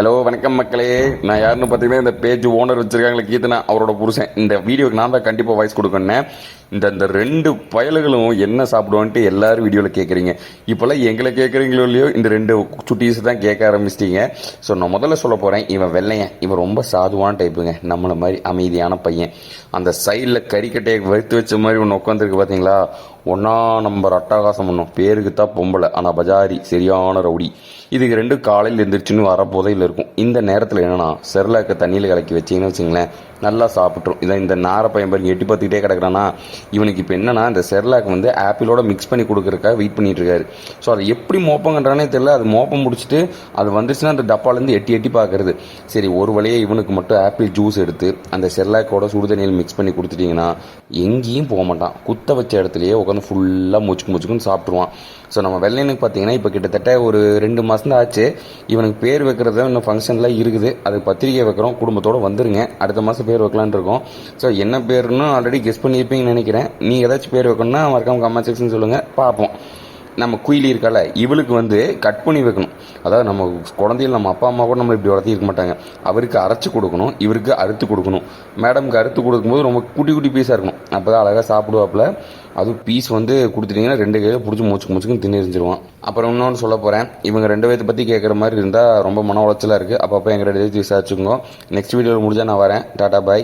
Hello வணக்கம் மக்களே. நான் யாருன்னு பார்த்தீங்கன்னா இந்த பேஜ் ஓனர் வச்சிருக்காங்களே கீதனா அவரோட புருஷன். இந்த வீடியோக்கு நான் தான் கண்டிப்பாக வாய்ஸ் கொடுக்கணும் இந்த இந்த ரெண்டு பயல்களும் என்ன சாப்பிடுவான்ட்டு எல்லாரும் வீடியோவில் கேட்குறீங்க இப்போல்லாம் எங்களை கேட்குறீங்களோ இல்லையோ இந்த ரெண்டு சுட்டீஸ் தான் கேட்க ஆரம்பிச்சிட்டீங்க. ஸோ நான் முதல்ல சொல்ல போகிறேன் இவன் வெள்ளையன். இவன் ரொம்ப சாதுவான டைப்புங்க நம்மளை மாதிரி அமைதியான பையன். அந்த சைடில் கறிக்கட்டையை வறுத்து வச்ச மாதிரி ஒன்று உட்காந்துருக்கு பார்த்தீங்களா ஒன்றா நம்பர் அட்டகாசம் பண்ணும். பேருக்கு தான் பொம்பளை. ஆனால் பஜாரி சரியான ரவுடி. இதுக்கு ரெண்டு காலையில் எழுந்திரிச்சுன்னு வரப்போதே இல்லை இருக்கும். இந்த நேரத்தில் என்னன்னா செர்லாக்க தண்ணியில் கலக்கி வச்சிங்கன்னு வச்சுங்களேன் நல்லா சாப்பிட்ரும் இதான் இந்த நாரை பையன் பாருங்க எட்டி பார்த்துக்கிட்டே கிடக்குறானா. இவனுக்கு இப்போ என்னன்னா இந்த செர்லாக் வந்து ஆப்பிளோட மிக்ஸ் பண்ணி கொடுக்குறக்காக வெயிட் பண்ணிட்டு இருக்காரு ஸோ அதை எப்படி மோப்பங்கன்றானே தெரியல. அது மோப்பம் முடிச்சுட்டு அது வந்துச்சுன்னா அந்த டப்பாலேருந்து எட்டி எட்டி பார்க்குறது. சரி ஒரு வழியே இவனுக்கு மட்டும் ஆப்பிள் ஜூஸ் எடுத்து அந்த செர்லாக்கோட சுடுதண்ணியில் மிக்ஸ் பண்ணி கொடுத்துட்டிங்கன்னா எங்கேயும் போக மாட்டான். குத்த வச்ச இடத்துலையே உட்காந்து ஃபுல்லாக மூச்சுக்கு மூச்சுக்குன்னு சாப்பிட்ருவான் ஸோ நம்ம வெள்ளையனுக்கு பார்த்தீங்கன்னா இப்போ கிட்டத்தட்ட ஒரு ரெண்டு மாதம் தான் ஆச்சு. இவனுக்கு பேர் வைக்கிறது இன்னும் ஃபங்க்ஷன்லாம் இருக்குது. அது பத்திரிக்கை வைக்கிறோம். குடும்பத்தோடு வந்துருங்க. அடுத்த மாதம் பேர் வைக்கலான்னு இருக்கோம். ஸோ என்ன பேருன்னு ஆல்ரெடி கெஸ் பண்ணியிருப்பீங்கன்னு நினைக்கிறேன். நீங்கள் ஏதாச்சும் பேர் வைக்கணும்னா மறக்காம கமெண்ட் செக்ஷன் சொல்லுங்கள் பார்ப்போம். நம்ம குயிலி இருக்கல இவளுக்கு வந்து கட் பண்ணி வைக்கணும். அதாவது நம்ம குழந்தைகள் நம்ம அப்பா அம்மா கூட நம்ம இப்படி வளர்த்திருக்க மாட்டாங்க. அவருக்கு அரைச்சி கொடுக்கணும் இவருக்கு அறுத்து கொடுக்கணும். மேடம்க்கு அறுத்து கொடுக்கும்போது ரொம்ப குட்டி குட்டி பீஸாக இருக்கணும். அப்போ தான் அழகாக சாப்பிடுவாப்புல. அதுவும் பீஸ் வந்து கொடுத்துட்டிங்கன்னா ரெண்டு கையில் பிடிச்சி மூச்சு மூச்சுக்குன்னு திணிரிஞ்சிருவான் அப்புறம் இன்னொன்று சொல்ல போகிறேன் இவங்க ரெண்டு பேர்த்த பற்றி கேட்குற மாதிரி இருந்தால் ரொம்ப மன உளைச்சலாக இருக்குது அப்பப்போ எங்கள் ரெண்டு பேர்த்து விசாரிச்சுக்கோங்க. நெக்ஸ்ட் வீடியோவில் முடிஞ்சால் நான் வரேன். டாடா பாய்